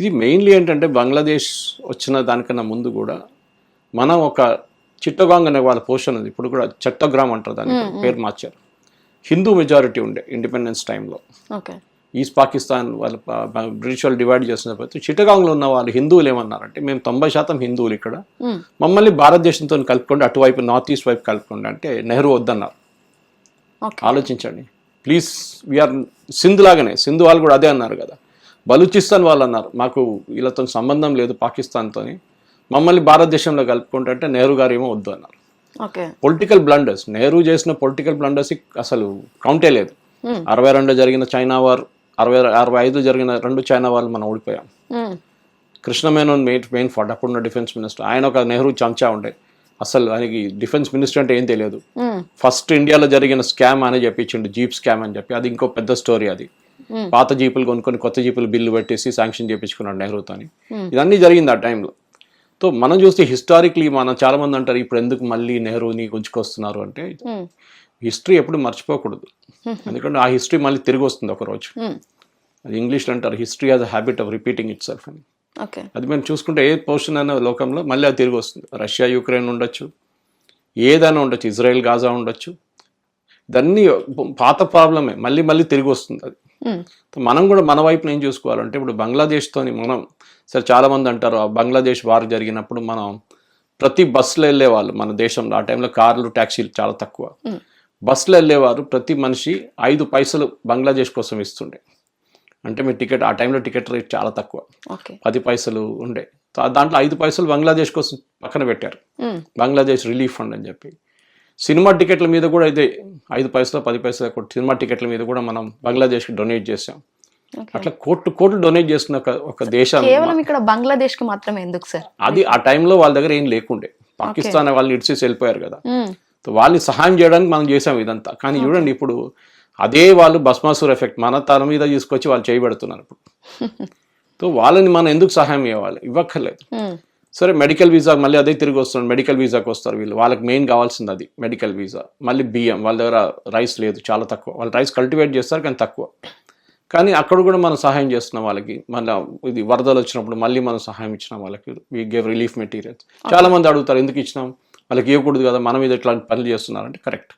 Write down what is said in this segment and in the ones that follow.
ఇది మెయిన్లీ ఏంటంటే బంగ్లాదేశ్ వచ్చిన దానికన్నా ముందు కూడా మనం ఒక చిట్టగాంగ్ అనే వాళ్ళ పోషన్ ఉంది. ఇప్పుడు కూడా చట్టగ్రామ్ అంటారు దాని పేరు మార్చారు. హిందూ మెజారిటీ ఉండే ఇండిపెండెన్స్ టైంలో ఓకే ఈస్ట్ పాకిస్తాన్ వాళ్ళు బ్రిటిష్ వాళ్ళు డివైడ్ చేసినప్పుడు చిట్టగాంగ్లో ఉన్న వాళ్ళు హిందువులు ఏమన్నారంటే మేము తొంభై శాతం హిందువులు ఇక్కడ. మ్మ్. మమ్మల్ని భారతదేశంతో కలుపుకోండి అటువైపు నార్త్ ఈస్ట్ వైపు కలుపుకోండి అంటే నెహ్రూ వద్దన్నారు. ఆలోచించండి. ప్లీజ్ వీఆర్ సింధు లాగానే సింధు వాళ్ళు కూడా అదే అన్నారు కదా. బలూచిస్తాన్ వాళ్ళు అన్నారు మాకు వీళ్ళతో సంబంధం లేదు పాకిస్తాన్తోని. మమ్మల్ని భారతదేశంలో కలుపుకుంటే నెహ్రూ గారు ఏమో వద్దు అన్నారు. Political blunders. నెహ్రూ చేసిన పొలిటికల్ బ్లండర్స్ అసలు కౌంటే లేదు. అరవై రెండు జరిగిన చైనా వార్ అరవై అరవై ఐదు జరిగిన రెండు చైనా వాళ్ళు మనం ఓడిపోయాం. మ్మ్. Krishna Menon main main fat అప్పుడున్న డిఫెన్స్ మినిస్టర్. ఆయన ఒక నెహ్రూ చంచా ఉండే. అసలు ఆయనకి డిఫెన్స్ మినిస్టర్ అంటే ఏం తెలియదు. ఫస్ట్ ఇండియాలో జరిగిన స్కామ్ అని చెప్పించిండు జీప్ స్కామ్ అని చెప్పి. అది ఇంకో పెద్ద స్టోరీ అది. పాత జీపులు కొనుక్కొని కొత్త జీపులు బిల్లు పెట్టేసి శాంక్షన్ చేయించుకున్నాడు నెహ్రూతోని ఇదన్నీ జరిగింది ఆ టైంలో. సో మనం చూస్తే హిస్టారిక్లీ మనం చాలా మంది అంటారు ఇప్పుడు ఎందుకు మళ్ళీ నెహ్రూని గుంజుకొస్తున్నారు? అంటే మ్మ్. హిస్టరీ ఎప్పుడు మర్చిపోకూడదు. ఎందుకంటే ఆ హిస్టరీ మళ్ళీ తిరిగి వస్తుంది ఒక రోజు. మ్మ్. అది ఇంగ్లీష్లో అంటారు history has a habit of repeating itself అని అది మేము చూసుకుంటే ఏ పోర్షన్ అయినా లోకంలో మళ్ళీ అది తిరిగి వస్తుంది. రష్యా యుక్రెయిన్ ఉండొచ్చు. ఏదైనా ఉండొచ్చు. ఇజ్రాయెల్ గాజా ఉండొచ్చు. ఇదన్నీ పాత ప్రాబ్లమే. మళ్ళీ మళ్ళీ తిరిగి వస్తుంది అది. మనం కూడా మన వైపున ఏం చూసుకోవాలంటే ఇప్పుడు బంగ్లాదేశ్తోని మనం సరే చాలామంది అంటారు ఆ బంగ్లాదేశ్ వార్ జరిగినప్పుడు మనం ప్రతి బస్సులో వెళ్ళేవాళ్ళు మన దేశంలో. ఆ టైంలో కార్లు ట్యాక్సీలు చాలా తక్కువ. మ్మ్. బస్సులో వెళ్ళేవారు ప్రతి మనిషి ఐదు పైసలు బంగ్లాదేశ్ కోసం ఇస్తుండే. అంటే మీ టికెట్ ఆ టైంలో టికెట్ రేట్ చాలా తక్కువ. పది పైసలు ఉండే. దాంట్లో ఐదు పైసలు బంగ్లాదేశ్ కోసం పక్కన పెట్టారు. మ్మ్. బంగ్లాదేశ్ రిలీఫ్ ఫండ్ అని చెప్పి. సినిమా టికెట్ల మీద కూడా ఇదే ఐదు పైసలు పది పైసలు సినిమా టికెట్ల మీద కూడా మనం బంగ్లాదేశ్కి డొనేట్ చేసాం అట్లా కోట్లు కోట్లు డొనేట్ చేస్తున్న ఒక దేశం కేవలం ఇక్కడ బంగ్లాదేశ్కి మాత్రమే ఎందుకు సార్? అది ఆ టైంలో వాళ్ళ దగ్గర ఏం లేకుండే. పాకిస్తాన్ వాళ్ళు ఇడిచేసి వెళ్ళిపోయారు కదా. వాళ్ళని సహాయం చేయడానికి మనం చేసాం ఇదంతా. కానీ చూడండి ఇప్పుడు అదే వాళ్ళు భస్మాసుర్ ఎఫెక్ట్ మన తల మీద తీసుకొచ్చి వాళ్ళు చేయబెడుతున్నారు ఇప్పుడు. సో వాళ్ళని మనం ఎందుకు సహాయం ఇవ్వాలి? ఇవ్వక్కర్లేదు. సరే మెడికల్ వీసా మళ్ళీ అదే తిరిగి వస్తుంది మెడికల్ వీసాకి వస్తారు వీళ్ళు. వాళ్ళకి మెయిన్ కావాల్సింది అది మెడికల్ వీసా మళ్ళీ బియ్యం వాళ్ళ దగ్గర రైస్ లేదు చాలా తక్కువ. వాళ్ళు రైస్ కల్టివేట్ చేస్తారు కానీ తక్కువ. కానీ అక్కడ కూడా మనం సహాయం చేస్తున్నాం వాళ్ళకి. మళ్ళీ ఇది వరదలు వచ్చినప్పుడు మళ్ళీ మనం సహాయం ఇచ్చినాం వాళ్ళకి. వీ గేవ్ రిలీఫ్ మెటీరియల్స్ చాలా మంది అడుగుతారు ఎందుకు ఇచ్చినాం? వాళ్ళకి ఇవ్వకూడదు కదా మనం ఇది ఇట్లాంటి పనులు చేస్తున్నారంటే కరెక్ట్.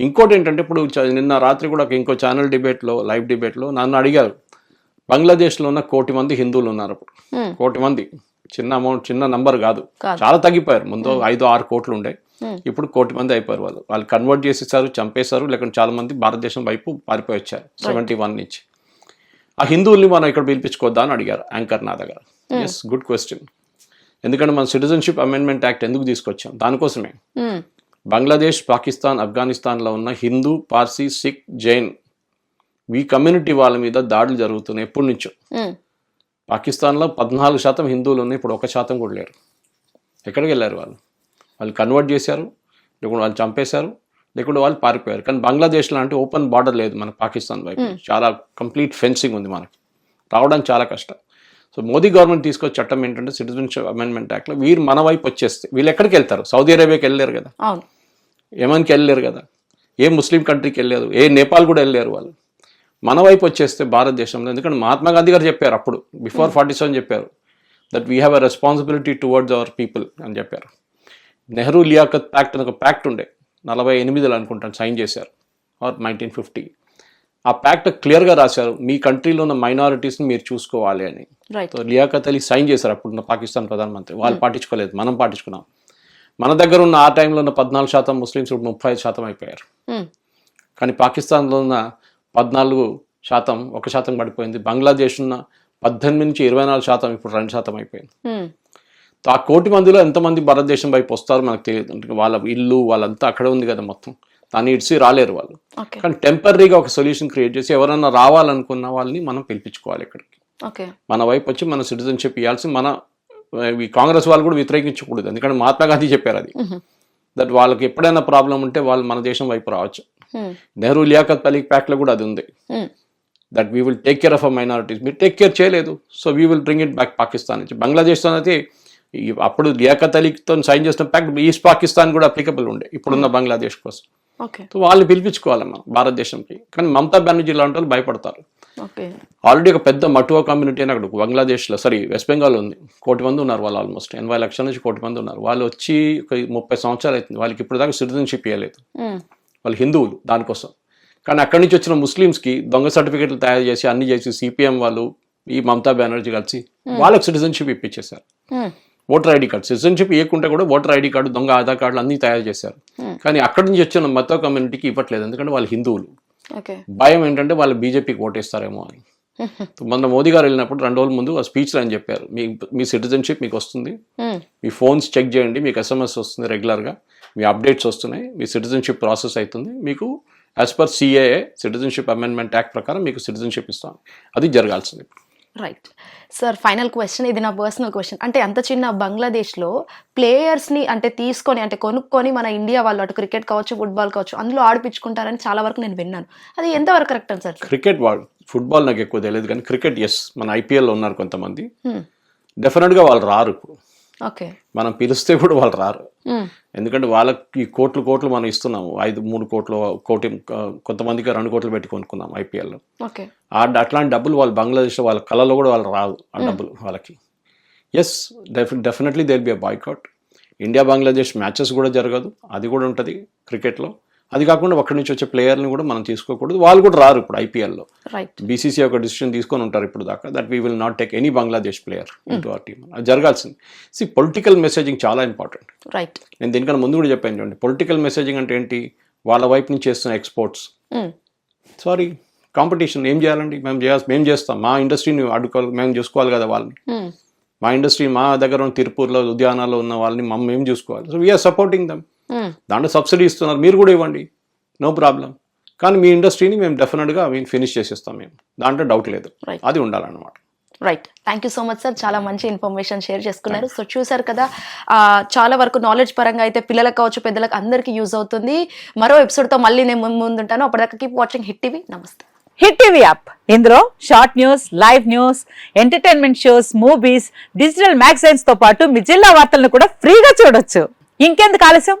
ఇంకోటి ఏంటంటే ఇప్పుడు నిన్న రాత్రి కూడా ఒక ఇంకో ఛానల్ డిబేట్లో లైవ్ డిబేట్లో నన్ను అడిగారు. బంగ్లాదేశ్లో ఉన్న కోటి మంది హిందువులు ఉన్నారు అప్పుడు. కోటి మంది. చిన్న అమౌంట్ చిన్న నంబర్ కాదు. చాలా తగ్గిపోయారు. ముందు ఐదు ఆరు కోట్లు ఉండే. ఇప్పుడు కోటి మంది అయిపోయారు వాళ్ళు. వాళ్ళు కన్వర్ట్ చేసేసారు చంపేశారు లేకుంటే చాలా మంది భారతదేశం వైపు పారిపోయి వచ్చారు. సెవెంటీ వన్ నుంచి. ఆ హిందువుల్ని మనం ఇక్కడ పిలిపించుకోవద్దా అని అడిగారు యాంకర్ నా దగ్గర. ఎస్ గుడ్ క్వశ్చన్ ఎందుకంటే మనం సిటిజన్షిప్ అమెండ్మెంట్ యాక్ట్ ఎందుకు తీసుకొచ్చాం? దానికోసమే. బంగ్లాదేశ్ పాకిస్తాన్ ఆఫ్ఘనిస్తాన్లో ఉన్న హిందూ పార్సీ సిక్ జైన్. ఈ కమ్యూనిటీ వాళ్ళ మీద దాడులు జరుగుతున్నాయి ఎప్పటి నుంచో. పాకిస్తాన్లో పద్నాలుగు శాతం హిందువులు ఉన్నాయి ఇప్పుడు ఒక శాతం కూడా లేరు. ఎక్కడికి వెళ్ళారు వాళ్ళు? వాళ్ళు కన్వర్ట్ చేశారు లేకుంటే వాళ్ళు చంపేశారు లేకుంటే వాళ్ళు పారిపోయారు. కానీ బంగ్లాదేశ్లో అంటే ఓపెన్ బార్డర్ లేదు మన పాకిస్తాన్ వైపు. చాలా కంప్లీట్ ఫెన్సింగ్ ఉంది మనకి. రావడానికి చాలా కష్టం. సో మోదీ గవర్నమెంట్ తీసుకొచ్చే చట్టం ఏంటంటే సిటిజన్షిప్ అమెండ్మెంట్ యాక్ట్లో వీరు మన వైపు వచ్చేస్తే వీళ్ళు ఎక్కడికి వెళ్తారు? సౌదీ అరేబియాకి వెళ్ళారు కదా. యమన్కి వెళ్ళలేరు కదా. ఏ ముస్లిం కంట్రీకి వెళ్ళారు ఏ నేపాల్ కూడా వెళ్ళారు వాళ్ళు. మన వైపు వచ్చేస్తే భారతదేశంలో ఎందుకంటే మహాత్మా గాంధీ గారు చెప్పారు అప్పుడు బిఫోర్ ఫార్టీ సెవెన్ చెప్పారు that we have a responsibility towards our people అని చెప్పారు. నెహ్రూ లియాఖత్ ప్యాక్ట్ అని ఒక ప్యాక్ట్ ఉండే నలభై ఎనిమిదిలో అనుకుంటాను సైన్ చేశారు ఆర్ నైన్టీన్ ఫిఫ్టీ ఆ ప్యాక్ట్ క్లియర్గా రాశారు మీ కంట్రీలో ఉన్న మైనారిటీస్ని మీరు చూసుకోవాలి అని. సో లియాఖత్ అలీ సైన్ చేశారు అప్పుడున్న పాకిస్తాన్ ప్రధానమంత్రి వాళ్ళు పాటించుకోలేదు మనం పాటించుకున్నాం. మన దగ్గర ఉన్న ఆ టైంలో ఉన్న పద్నాలుగు శాతం ముస్లిమ్స్ ఇప్పుడు ముప్పై ఐదు శాతం అయిపోయారు. మ్మ్. కానీ పాకిస్తాన్లో ఉన్న పద్నాలుగు శాతం ఒక శాతం పడిపోయింది. బంగ్లాదేశ్ ఉన్న పద్దెనిమిది నుంచి ఇరవై నాలుగు శాతం ఇప్పుడు రెండు శాతం అయిపోయింది. ఆ కోటి మందిలో ఎంతమంది భారతదేశం వైపు వస్తారో మనకు తెలియదు. వాళ్ళ ఇల్లు వాళ్ళంతా అక్కడే ఉంది కదా మొత్తం. దాన్ని ఇడిసి రాలేరు వాళ్ళు. కానీ టెంపరీగా ఒక సొల్యూషన్ క్రియేట్ చేసి ఎవరన్నా రావాలనుకున్న వాళ్ళని మనం పిలిపించుకోవాలి ఇక్కడికి. మన వైపు వచ్చి మన సిటిజన్షిప్ ఇవ్వాల్సి మన ఈ కాంగ్రెస్ వాళ్ళు కూడా వ్యతిరేకించకూడదు. ఎందుకంటే మహాత్మా గాంధీ చెప్పారు అది. దట్ వాళ్ళకి ఎప్పుడైనా ప్రాబ్లం ఉంటే వాళ్ళు మన దేశం వైపు రావచ్చు. నెహ్రూ లియాఖత్ అలీ ప్యాక్లో కూడా అది ఉంది. That we will take care of a minorities మీరు టేక్ కేర్ చేయలేదు. So we will bring it back Pakistan నుంచి. బంగ్లాదేశ్తో అయితే అప్పుడు లియాఖత్ అలీతో సైన్ చేసిన ప్యాక్ట్ ఈస్ట్ పాకిస్తాన్ కూడా అప్లికబుల్ ఉండే. ఇప్పుడున్న బంగ్లాదేశ్ కోసం. ఓకే సో వాళ్ళని పిలిపించుకోవాలి మనం భారతదేశంకి. కానీ మమతా బెనర్జీ లాంటి వాళ్ళు భయపడతారు. ఆల్రెడీ ఒక పెద్ద మటువా కమ్యూనిటీ అని అక్కడ బంగ్లాదేశ్లో సారీ వెస్ట్ బెంగాల్ ఉంది. కోటి మంది ఉన్నారు వాళ్ళు ఆల్మోస్ట్ ఎనభై లక్షల నుంచి కోటి మంది ఉన్నారు. వాళ్ళు వచ్చి ఒక ముప్పై సంవత్సరాలు అవుతుంది. వాళ్ళకి ఇప్పుడు దాకా సిటిజన్షిప్ ఇవ్వలేదు మ్మ్. వాళ్ళు హిందువులు దానికోసం. కానీ అక్కడి నుంచి వచ్చిన ముస్లిమ్స్కి దొంగ సర్టిఫికెట్లు తయారు చేసి అన్ని చేసి సిపిఎం వాళ్ళు ఈ మమతా బెనర్జీ కలిసి వాళ్ళకి సిటిజన్షిప్ ఇప్పించేశారు. ఓటర్ ఐడి కార్డు సిటిజన్షిప్ ఇవ్వకుంటే కూడా ఓటర్ ఐడి కార్డు దొంగ ఆధార్ కార్డులు అన్ని తయారు చేశారు. కానీ అక్కడి నుంచి వచ్చిన మత కమ్యూనిటీకి ఇవ్వట్లేదు. ఎందుకంటే వాళ్ళు హిందువులు. భయం ఏంటంటే వాళ్ళు బీజేపీకి ఓటేస్తారేమో అని. మొన్న మోదీ గారు వెళ్ళినప్పుడు రెండు రోజుల ముందు ఆ స్పీచ్లో ఆయన చెప్పారు మీ మీ సిటిజన్షిప్ మీకు వస్తుంది. మీ ఫోన్స్ చెక్ చేయండి మీకు ఎస్ఎంఎస్ వస్తుంది రెగ్యులర్గా. మీ అప్డేట్స్ వస్తున్నాయి మీ సిటిజన్షిప్ ప్రాసెస్ అవుతుంది. మీకు as per CAA citizenship amendment act ప్రకారం మీకు సిటిజన్షిప్ ఇస్తాం. అది జరగాల్సింది. రైట్ సార్ ఫైనల్ క్వశ్చన్ ఇది నా పర్సనల్ క్వశ్చన్ అంటే అంత చిన్న బంగ్లాదేశ్లో ప్లేయర్స్ని అంటే తీసుకొని అంటే కొనుక్కొని మన ఇండియా వాళ్ళు అటు క్రికెట్ కావచ్చు ఫుట్బాల్ కావచ్చు అందులో ఆడిపించుకుంటారని చాలా వరకు నేను విన్నాను. అది ఎంతవరకు కరెక్ట్ సార్ క్రికెట్ వాళ్ళు ఫుట్బాల్ నాకు ఎక్కువ తెలియదు కానీ క్రికెట్ ఎస్ మన ఐపీఎల్లో ఉన్నారు కొంతమంది. Hmm. డెఫినెట్గా వాళ్ళు రారు ఇప్పుడు. ఓకే. మనం పిలిస్తే కూడా వాళ్ళు రారు. ఎందుకంటే వాళ్ళకి కోట్లు కోట్లు మనం ఇస్తున్నాము. ఐదు మూడు కోట్లు కోటి కొంతమందికి రెండు కోట్లు పెట్టి కొనుక్కున్నాం ఐపీఎల్లో అట్లాంటి డబ్బులు వాళ్ళు బంగ్లాదేశ్లో వాళ్ళ కళలో కూడా వాళ్ళు రాదు ఆ డబ్బులు వాళ్ళకి. Yes డెఫి definitely there be a boycott India Bangladesh matches కూడా జరగదు. అది కూడా ఉంటుంది క్రికెట్లో. అది కాకుండా అక్కడి నుంచి వచ్చే ప్లేయర్ని కూడా మనం తీసుకోకూడదు. వాళ్ళు కూడా రారు ఇప్పుడు ఐపీఎల్లో. రైట్ బీసీసీ ఒక డిసిషన్ తీసుకొని ఉంటారు ఇప్పుడు దాకా that we will not take any Bangladesh player into our team అది జరగాల్సింది. సి పొలిటికల్ మెసేజింగ్ చాలా ఇంపార్టెంట్ రైట్ నేను దీనికన్నా ముందు కూడా చెప్పాను చూడండి. పొలిటికల్ మెసేజింగ్ అంటే ఏంటి? వాళ్ళ వైపు నుంచి చేస్తున్న ఎక్స్పోర్ట్స్ సారీ కాంపిటీషన్ ఏం చేయాలండి? మేము చేయాల్సి మేము చేస్తాం. మా ఇండస్ట్రీని అడ్డుకోవాలి మేము చూసుకోవాలి కదా వాళ్ళని. మా ఇండస్ట్రీ మా దగ్గర ఉన్న తిరుపూర్లో ఉద్యానాల్లో ఉన్న వాళ్ళని మేము చూసుకోవాలి? సో వీఆర్ సపోర్టింగ్ దమ్ దాంట్లో సబ్సిడీ ఇస్తున్నారు. మీరు కూడా ఇవ్వండి. No problem. కానీ మీ ఇండస్ట్రీని మేము డెఫినెట్గా మేము ఫినిష్ చేసేస్తాం మేము. దాంట్లో డౌట్ లేదు. అది ఉండాలన్నమాట. Right thank you so much sir చాలా మంచి ఇన్ఫర్మేషన్ షేర్ చేసుకున్నారు. సో చూసారు కదా చాలా వరకు నాలెడ్జ్ పరంగా అయితే పిల్లలకు కావచ్చు పెద్దలకు అందరికీ యూజ్ అవుతుంది. మరో ఎపిసోడ్తో మళ్ళీ నేను ముందు ముందుంటాను. అప్పటిదాకా కీప్ వాచింగ్ హిట్ టీవీ నమస్తే హిట్ టీవీ యాప్ ఇందులో short news live news entertainment shows movies digital మ్యాగజైన్స్తో పాటు మీ జిల్లా వార్తలను కూడా ఫ్రీగా చూడొచ్చు. ఇంకెందుకు ఆలస్యం?